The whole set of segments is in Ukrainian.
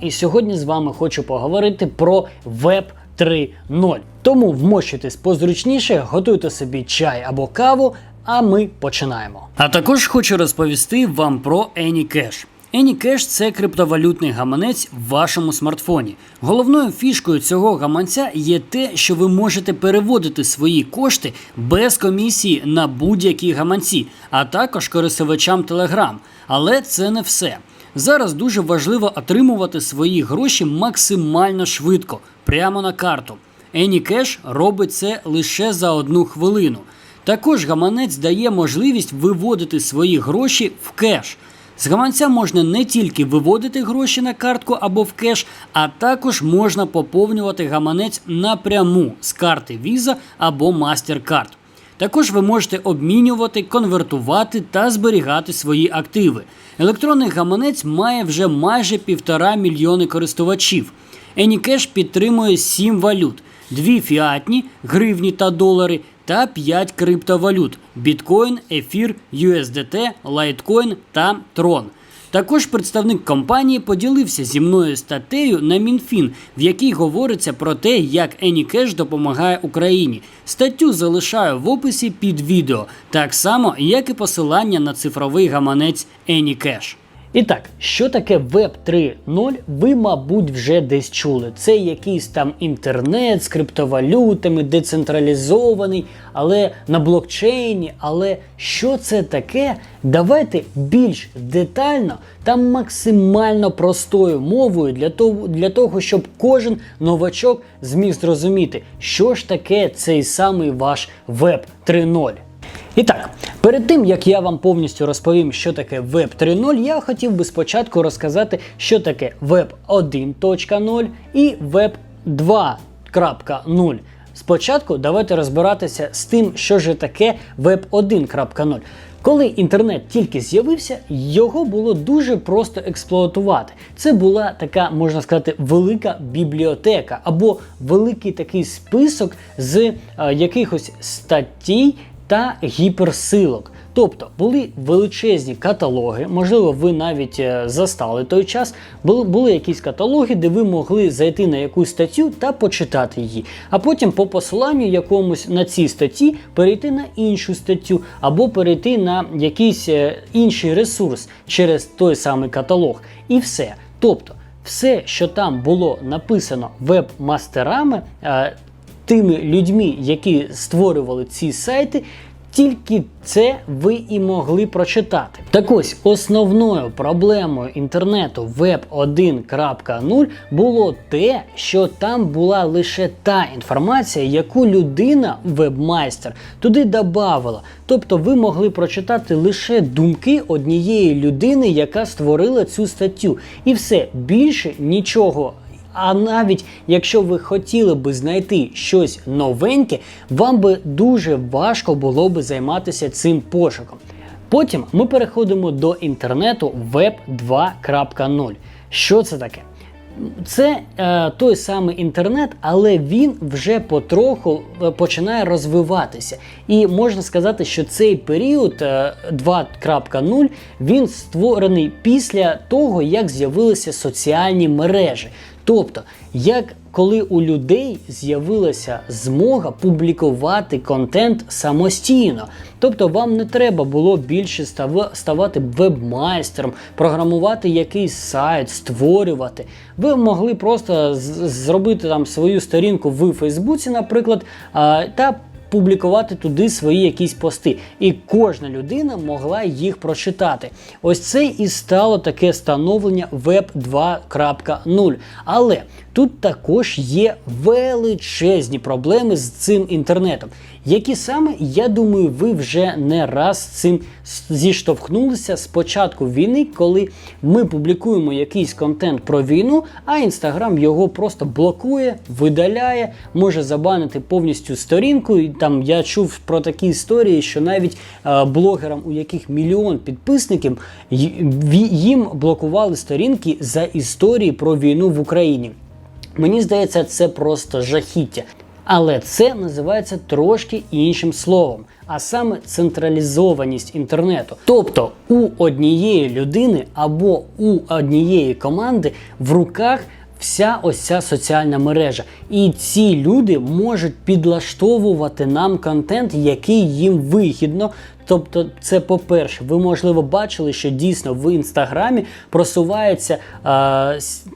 І сьогодні з вами хочу поговорити про Web 3.0. Тому вмощуйтесь позручніше, готуйте собі чай або каву, а ми починаємо. А також хочу розповісти вам про AnyCash. AnyCash – це криптовалютний гаманець в вашому смартфоні. Головною фішкою цього гаманця є те, що ви можете переводити свої кошти без комісії на будь-які гаманці, а також користувачам Telegram. Але це не все. Зараз дуже важливо отримувати свої гроші максимально швидко, прямо на карту. AnyCash робить це лише за одну хвилину. Також гаманець дає можливість виводити свої гроші в кеш. З гаманця можна не тільки виводити гроші на картку або в кеш, а також можна поповнювати гаманець напряму з карти Visa або MasterCard. Також ви можете обмінювати, конвертувати та зберігати свої активи. Електронний гаманець має вже майже півтора мільйони користувачів. AnyCash підтримує 7 валют: дві фіатні, гривні та долари та 5 криптовалют: біткоін, ефір, USDT, Litecoin та Tron. Також представник компанії поділився зі мною статтею на МінФін, в якій говориться про те, як AnyCash допомагає Україні. Статтю залишаю в описі під відео, так само як і посилання на цифровий гаманець AnyCash. І так, що таке Web 3.0, ви, мабуть, вже десь чули. Це якийсь там інтернет з криптовалютами, децентралізований, але на блокчейні. Але що це таке? Давайте більш детально та максимально простою мовою для того, для того, щоб кожен новачок зміг зрозуміти, що ж таке цей самий ваш Web 3.0. І так, перед тим як я вам повністю розповім, що таке Web 3.0, я хотів би спочатку розказати, що таке Web 1.0 і Web 2.0. Спочатку давайте розбиратися з тим, що ж таке Web 1.0. Коли інтернет тільки з'явився, його було дуже просто експлуатувати. Це була така, можна сказати, велика бібліотека або великий такий список з е, якихось статей та гіперсилок. Тобто були величезні каталоги, можливо, ви навіть е, застали той час. Були, були якісь каталоги, де ви могли зайти на якусь статтю та почитати її, а потім по посиланню якомусь на цій статті перейти на іншу статтю, або перейти на якийсь е, інший ресурс через той самий каталог. І все. Тобто, все, що там було написано веб-мастерами, е, тими людьми, які створювали ці сайти. Тільки це ви і могли прочитати. Так ось основною проблемою інтернету Web 1.0 було те, що там була лише та інформація, яку людина, вебмайстер, туди додавала. Тобто ви могли прочитати лише думки однієї людини, яка створила цю статтю. І все більше нічого а навіть якщо ви хотіли би знайти щось новеньке, вам би дуже важко було би займатися цим пошуком. Потім ми переходимо до інтернету Web 2.0. Що це таке? Це е, той самий інтернет, але він вже потроху е, починає розвиватися. І можна сказати, що цей період е, 2.0 він створений після того, як з'явилися соціальні мережі. Тобто, як коли у людей з'явилася змога публікувати контент самостійно. Тобто вам не треба було більше ставати вебмайстером, програмувати якийсь сайт, створювати. Ви могли просто зробити там свою сторінку в Фейсбуці, наприклад, та публікувати туди свої якісь пости. І кожна людина могла їх прочитати. Ось це і стало таке становлення Web 2.0. Але тут також є величезні проблеми з цим інтернетом. Які саме, я думаю, ви вже не раз цим зіштовхнулися з початку війни, коли ми публікуємо якийсь контент про війну, а інстаграм його просто блокує, видаляє, може забанити повністю сторінку. І там я чув про такі історії, що навіть е, блогерам, у яких мільйон підписників, їм блокували сторінки за історії про війну в Україні. Мені здається, це просто жахіття. Але це називається трошки іншим словом, а саме централізованість інтернету. Тобто у однієї людини або у однієї команди в руках вся ось ця соціальна мережа. І ці люди можуть підлаштовувати нам контент, який їм вигідно. Тобто, це по-перше, ви можливо бачили, що дійсно в інстаграмі просувається е,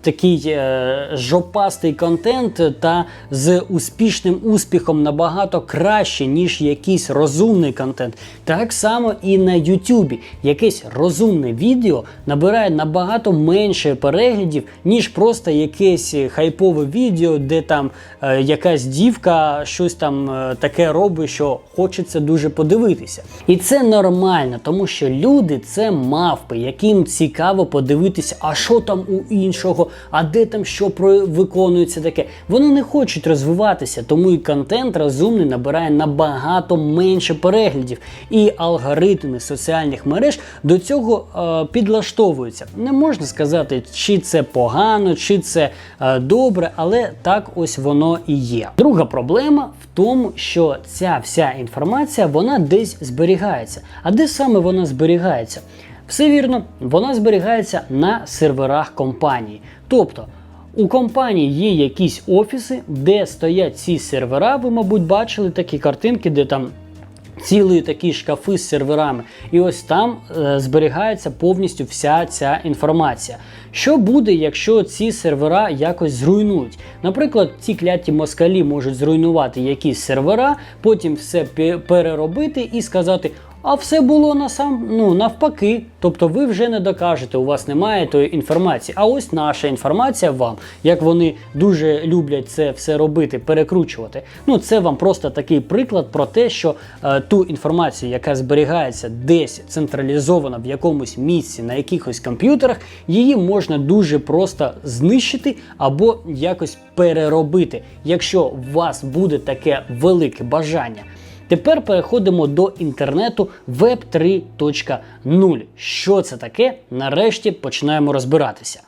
такий е, жопастий контент та з успішним успіхом набагато краще, ніж якийсь розумний контент. Так само і на Ютубі. Якесь розумне відео набирає набагато менше переглядів, ніж просто якесь хайпове відео, де там е, якась дівка щось там е, таке робить, що хочеться дуже подивитися. І це нормально, тому що люди це мавпи, яким цікаво подивитися, а що там у іншого, а де там що виконується таке. Вони не хочуть розвиватися, тому і контент розумний набирає набагато менше переглядів. І алгоритми соціальних мереж до цього е, підлаштовуються. Не можна сказати, чи це погано, чи це е, добре, але так ось воно і є. Друга проблема в тому, що ця вся інформація вона десь зберігається. А де саме вона зберігається? Все вірно, вона зберігається на серверах компанії. Тобто у компанії є якісь офіси, де стоять ці сервера. Ви, мабуть, бачили такі картинки, де там цілі такі шкафи з серверами. І ось там е, зберігається повністю вся ця інформація. Що буде, якщо ці сервера якось зруйнують? Наприклад, ці кляті москалі можуть зруйнувати якісь сервера, потім все переробити і сказати. А все було насам, ну, навпаки. Тобто ви вже не докажете, у вас немає тої інформації. А ось наша інформація вам, як вони дуже люблять це все робити, перекручувати. Ну, це вам просто такий приклад про те, що е, ту інформацію, яка зберігається десь централізовано в якомусь місці на якихось комп'ютерах, її можна дуже просто знищити або якось переробити, якщо у вас буде таке велике бажання. Тепер переходимо до інтернету Web 3.0. Що це таке? Нарешті починаємо розбиратися.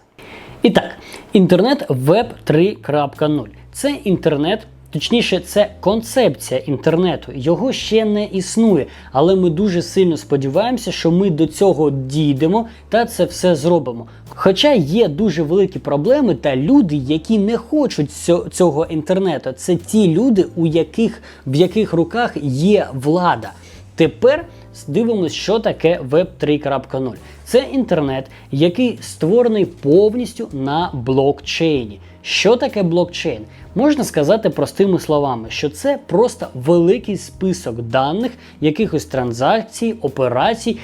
І так, інтернет Web 3.0. Це інтернет. Точніше, це концепція інтернету. Його ще не існує, але ми дуже сильно сподіваємося, що ми до цього дійдемо та це все зробимо. Хоча є дуже великі проблеми та люди, які не хочуть цього інтернету, це ті люди, у яких в яких руках є влада. Тепер дивимося, що таке Web 3.0. Це інтернет, який створений повністю на блокчейні. Що таке блокчейн? Можна сказати простими словами, що це просто великий список даних, якихось транзакцій, операцій,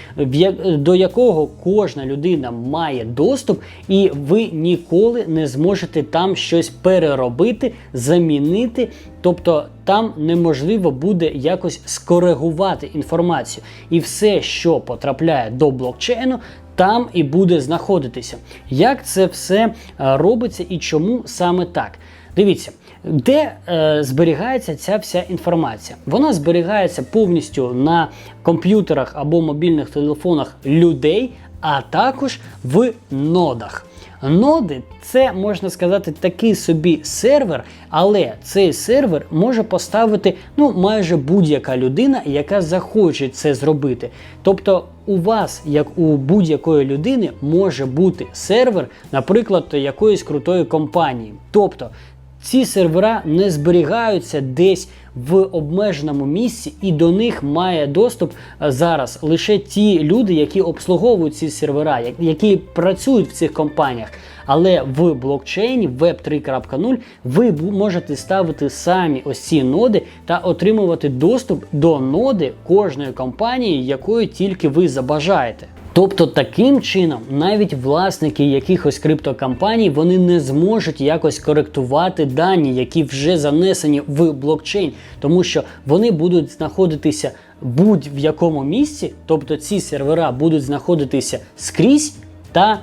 до якого кожна людина має доступ, і ви ніколи не зможете там щось переробити, замінити. Тобто там неможливо буде якось скоригувати інформацію. І все, що потрапляє до блокчейну, там і буде знаходитися. Як це все е, робиться і чому саме так? Дивіться, де е, зберігається ця вся інформація? Вона зберігається повністю на комп'ютерах або мобільних телефонах людей, а також в нодах. Ноди це можна сказати такий собі сервер, але цей сервер може поставити ну майже будь-яка людина, яка захоче це зробити. Тобто у вас, як у будь-якої людини, може бути сервер, наприклад, якоїсь крутої компанії. Тобто ці сервера не зберігаються десь в обмеженому місці, і до них має доступ е, зараз лише ті люди, які обслуговують ці сервера, які працюють в цих компаніях. Але в блокчейні Web 3.0 ви можете ставити самі ось ці ноди та отримувати доступ до ноди кожної компанії, якої тільки ви забажаєте. Тобто таким чином навіть власники якихось криптокомпаній вони не зможуть якось коректувати дані, які вже занесені в блокчейн, тому що вони будуть знаходитися будь-в якому місці, тобто ці сервера будуть знаходитися скрізь та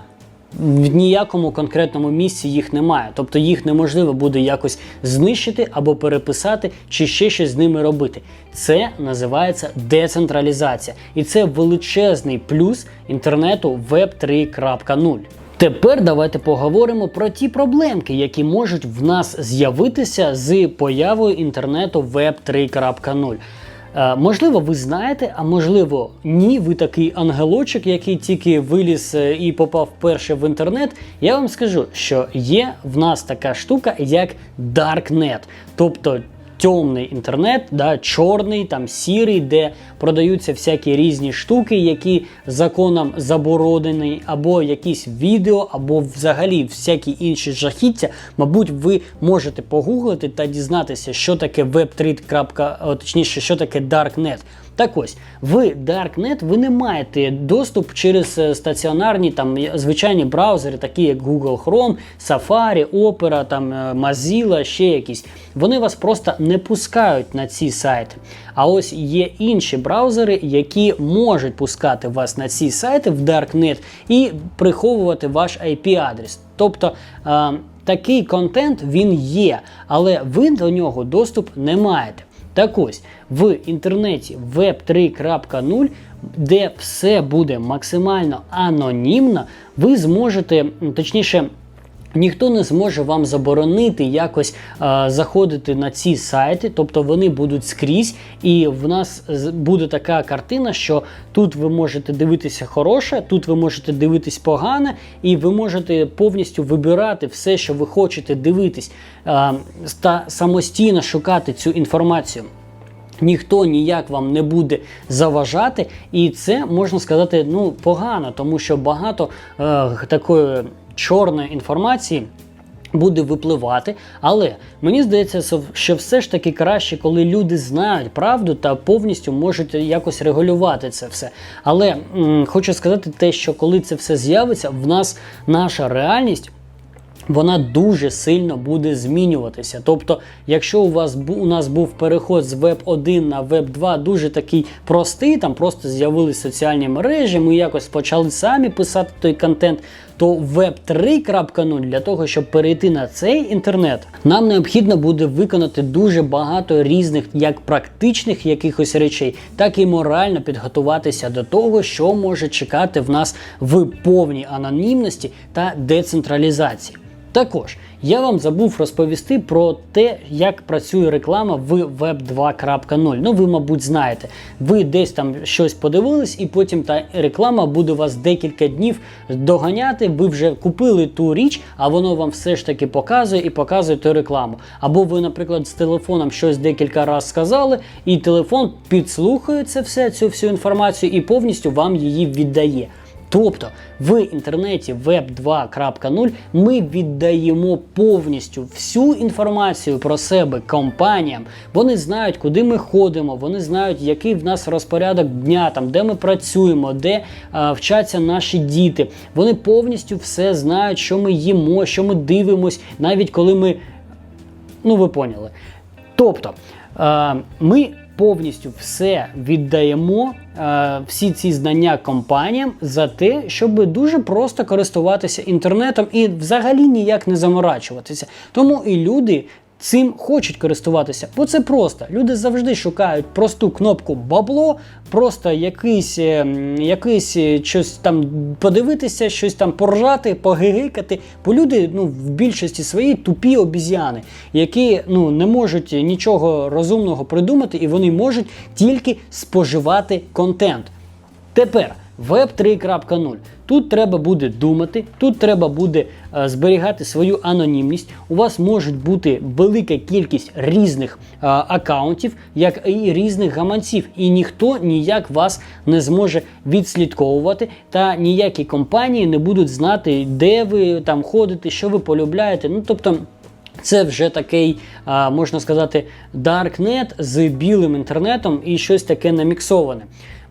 в ніякому конкретному місці їх немає. Тобто їх неможливо буде якось знищити або переписати, чи ще щось з ними робити. Це називається децентралізація. І це величезний плюс інтернету Web 3.0. Тепер давайте поговоримо про ті проблемки, які можуть в нас з'явитися з появою інтернету Web 3.0. Е, можливо, ви знаєте, а можливо, ні. Ви такий ангелочок, який тільки виліз е, і попав перше в інтернет. Я вам скажу, що є в нас така штука, як Darknet. Тобто темний інтернет, да, чорний, там сірий, де продаються всякі різні штуки, які законом заборонені, або якісь відео, або взагалі всякі інші жахіття. Мабуть, ви можете погуглити та дізнатися, що таке Web3, точніше, що таке Darknet. Так ось, в Darknet ви не маєте доступ через е, стаціонарні там звичайні браузери, такі як Google Chrome, Safari, Opera, там е, Mozilla, ще якісь. Вони вас просто не пускають на ці сайти. А ось є інші браузери, які можуть пускати вас на ці сайти в Darknet і приховувати ваш IP-адрес. Тобто е такий контент він є, але ви до нього доступ не маєте. Так ось в інтернеті Web 3.0, де все буде максимально анонімно, ви зможете, точніше, Ніхто не зможе вам заборонити якось е, заходити на ці сайти, тобто вони будуть скрізь, і в нас буде така картина, що тут ви можете дивитися хороше, тут ви можете дивитись погане, і ви можете повністю вибирати все, що ви хочете дивитись, е, та самостійно шукати цю інформацію. Ніхто ніяк вам не буде заважати, і це можна сказати ну погано, тому що багато е, такої чорної інформації. Буде випливати, але мені здається, що все ж таки краще, коли люди знають правду та повністю можуть якось регулювати це все. Але м хочу сказати те, що коли це все з'явиться, в нас наша реальність вона дуже сильно буде змінюватися. Тобто, якщо у вас у нас був переход з Web 1 на Web 2 дуже такий простий, там просто з'явилися соціальні мережі, ми якось почали самі писати той контент. То Web 3.0 для того, щоб перейти на цей інтернет, нам необхідно буде виконати дуже багато різних, як практичних якихось речей, так і морально підготуватися до того, що може чекати в нас в повній анонімності та децентралізації. Також я вам забув розповісти про те, як працює реклама в Web 2.0. Ну, ви, мабуть, знаєте. Ви десь там щось подивились, і потім та реклама буде вас декілька днів доганяти. Ви вже купили ту річ, а воно вам все ж таки показує і показує ту рекламу. Або ви, наприклад, з телефоном щось декілька разів сказали, і телефон підслухає це все, цю всю інформацію і повністю вам її віддає. Тобто в інтернеті Web 2.0 ми віддаємо повністю всю інформацію про себе компаніям. Вони знають, куди ми ходимо, вони знають, який в нас розпорядок дня, там, де ми працюємо, де а, вчаться наші діти. Вони повністю все знають, що ми їмо, що ми дивимось, навіть коли ми. Ну, ви поняли. Тобто, а, ми повністю все віддаємо, е, всі ці знання компаніям за те, щоб дуже просто користуватися інтернетом і взагалі ніяк не заморачуватися. Тому і люди цим хочуть користуватися, бо це просто. Люди завжди шукають просту кнопку бабло, просто якийсь е, якийсь е, щось там подивитися, щось там поржати, погигикати. Бо люди ну, в більшості своїй тупі обіз'яни, які ну, не можуть нічого розумного придумати, і вони можуть тільки споживати контент. Тепер. Web 3.0. Тут треба буде думати, тут треба буде е, зберігати свою анонімність. У вас можуть бути велика кількість різних е, акаунтів, як і різних гаманців, і ніхто ніяк вас не зможе відслідковувати, та ніякі компанії не будуть знати, де ви там ходите, що ви полюбляєте. Ну тобто. Це вже такий, е, можна сказати, даркнет з білим інтернетом і щось таке наміксоване.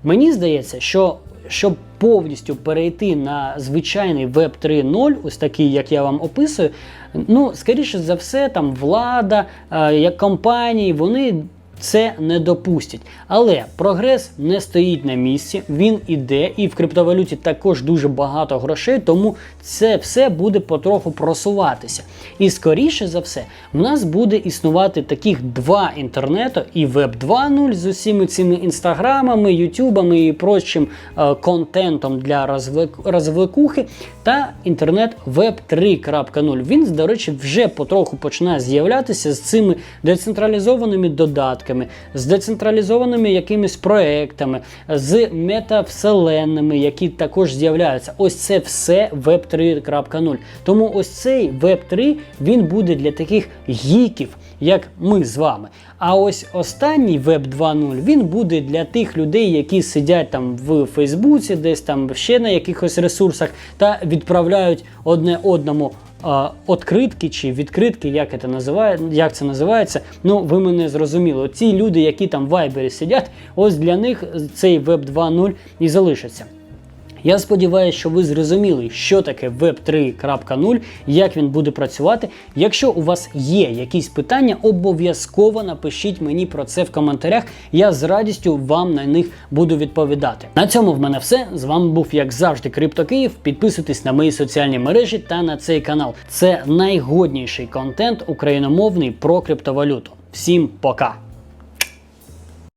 Мені здається, що щоб повністю перейти на звичайний веб 3.0, ось такий, як я вам описую, ну, скоріше за все, там влада, е, як компанії, вони це не допустять. Але прогрес не стоїть на місці, він іде, і в криптовалюті також дуже багато грошей, тому це все буде потроху просуватися. І скоріше за все, в нас буде існувати таких два інтернету і веб 2.0 з усіми цими інстаграмами, ютубами і прочим е, контентом для розвлек... розвлекухи, та інтернет веб 3.0. Він, до речі, вже потроху починає з'являтися з цими децентралізованими додатками, з децентралізованими якимись проектами, з метавселенними, які також з'являються. Ось це все веб 3.0. Тому ось цей веб 3 він буде для таких гіків, як ми з вами. А ось останній веб 2.0 він буде для тих людей, які сидять там в Фейсбуці, десь там ще на якихось ресурсах, та відправляють одне одному. Откритки чи відкритки, як це називає, як це називається, ну ви мене зрозуміли. Ці люди, які там в Вайбері сидять, ось для них цей веб 2.0 і залишиться. Я сподіваюся, що ви зрозуміли, що таке Web 3.0, як він буде працювати. Якщо у вас є якісь питання, обов'язково напишіть мені про це в коментарях. Я з радістю вам на них буду відповідати. На цьому в мене все. З вами був, як завжди, Крипто Київ. Підписуйтесь на мої соціальні мережі та на цей канал. Це найгодніший контент україномовний про криптовалюту. Всім пока!